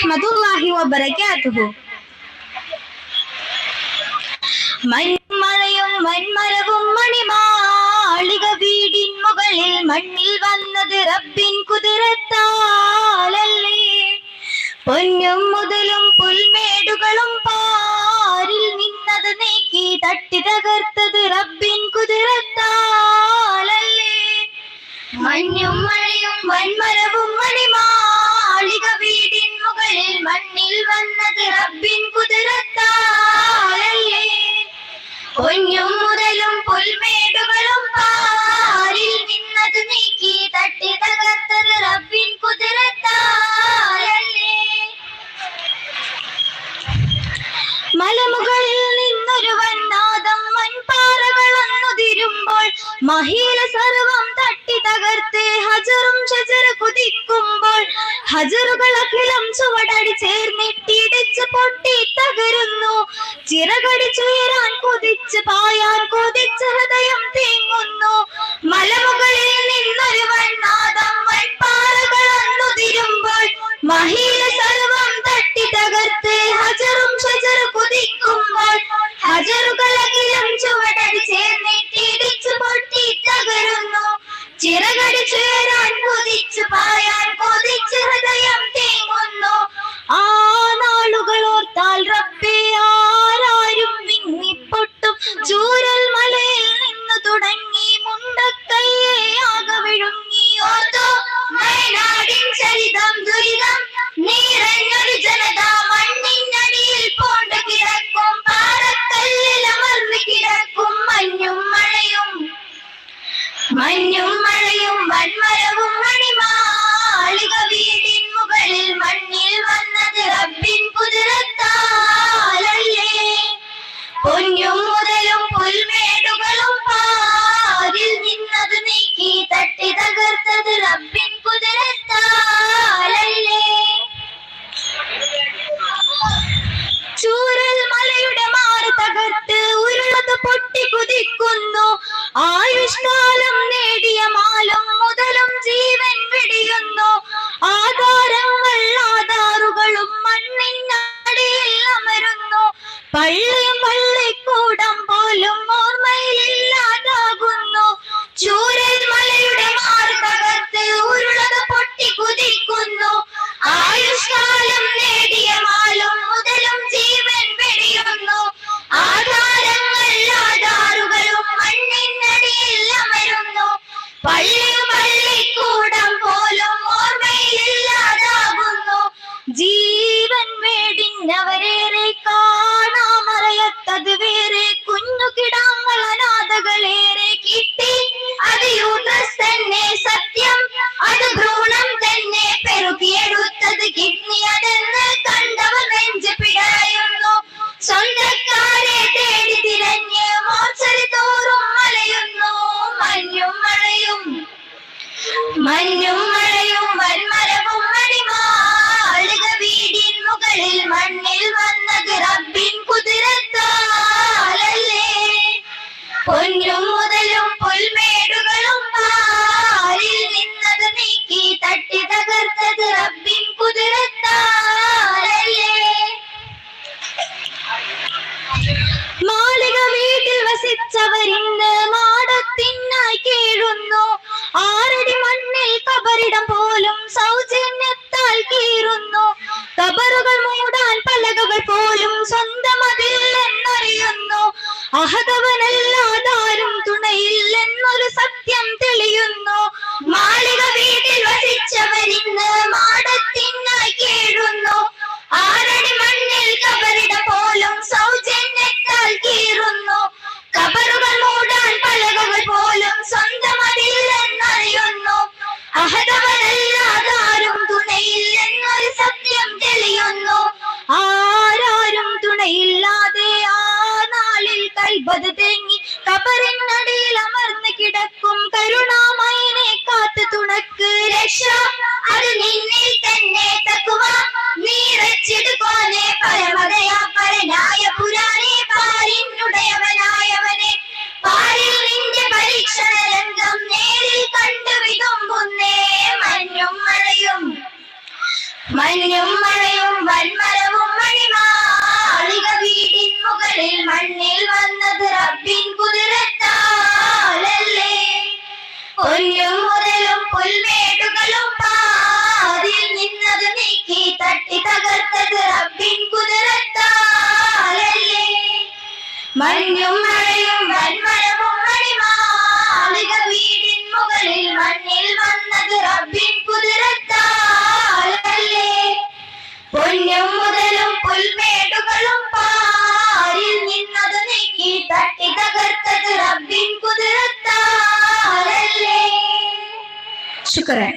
വറഹ്മത്തുള്ളാഹി വബറകാതുഹു. മൺമഴയും മൺമരവും മണിമാളിക വീടിൻ മുകളിൽ മണ്ണിൽ വന്നത് റബ്ബിൻ കുതിരത്താലല്ലേ? പൊന്നും മുതലും പുൽമേടുകളും പാരിൽ നിന്നത് നീക്കി തട്ടി തകർത്തത് റബ്ബിൻ കുതിരത്താലല്ലേ? മഞ്ഞും മഴയും വൻമരവും മണിമാളിക മഹീല സർവം തട്ടി തകർത്ത് ഹജറും ഷജറ കുതിക്കുമ്പോൾ ഹജറുകൾ അഖിലം ചുവടടി ചേർന്നിട്ടിടിച്ച് പൊട്ടി തകരുന്നു. ചിറകടിച്ചുയരാൻ കൊതിച്ച് പായാൻ കൊതിച്ച് ഹൃദയം തേങ്ങുന്നു. മലമുകളിൽ നിന്നൊരു വന്നാദം വൻപാറകളൊന്നുതിരുമ്പോൾ മഹീല സർവം തട്ടി തകർത്ത് ഹജറും ഷജറ കുതിക്കുമ്പോൾ ഹജറുകളകിലും ചിറകടിച്ചുയരാൻ കൊതിച്ചു പായാൻ കൊതിച്ച് ഹൃദയം തേങ്ങുന്നു. ആ നാളുകൾ ഓർത്താൽ റബ്ബേ ആരാരും വിങ്ങിപ്പൊട്ടും ചൂരൽ മലയിൽ നിന്ന് തുടങ്ങി അമരുന്നു പള്ളിയും പള്ളിക്കൂടം പോലും വീട്ടിൽ വസിച്ചവരിന്ന് മാടത്തിനായി കേഴുന്നു. ആറടി മണ്ണിൽ കബറിടം പോലും സൗജന്യത്താൽ കീറുന്നു. കബറുകൾ മൂടാൻ പലകകൾ പോലും സ്വന്തം അതില്ലെന്നറിയുന്നു അഹതവനല്ലാതാരും തുണയില്ലെന്നൊരു സത്യം തെളിയുന്നു. മാളിക വീട്ടിൽ വസിച്ചവരിന്ന് മാടത്തിനായി കേഴുന്നു. ആറടി കൽബത് തേങ്ങി കബറിനടിയിൽ അമർന്ന് കിടക്കും. കരുണാമയനെ കാത്തു തുണക്ക് രക്ഷ. അത് നിന്നിൽ തന്നെ തക്കുവ. നീറച്ചെടുക്കോനെ പരമതയാ പരനായ പുരാനെ പാരിനുടയവനായവനെ. പാരിൽ നിന്റെ പരീക്ഷണ രംഗം നേരിൽ കണ്ടു വിതുമ്പുന്നേ. മഞ്ഞും മഴയും മഞ്ഞും മഴയും വൻമരവും മഞ്ഞും മഴയും വൻമഴവും അടിമാളിക വീടിൻ മുകളിൽ മണ്ണിൽ വന്നത് റബ്ബിൻ കുതിരത്താലല്ലേ? പൊന്നും മുതലും പുൽമേടുകളും പാരിൽ നിന്നത് നീക്കി തട്ടി തകർത്തത് റബ്ബിൻ കുതിരത്താലല്ലേ? ശുക്രൻ.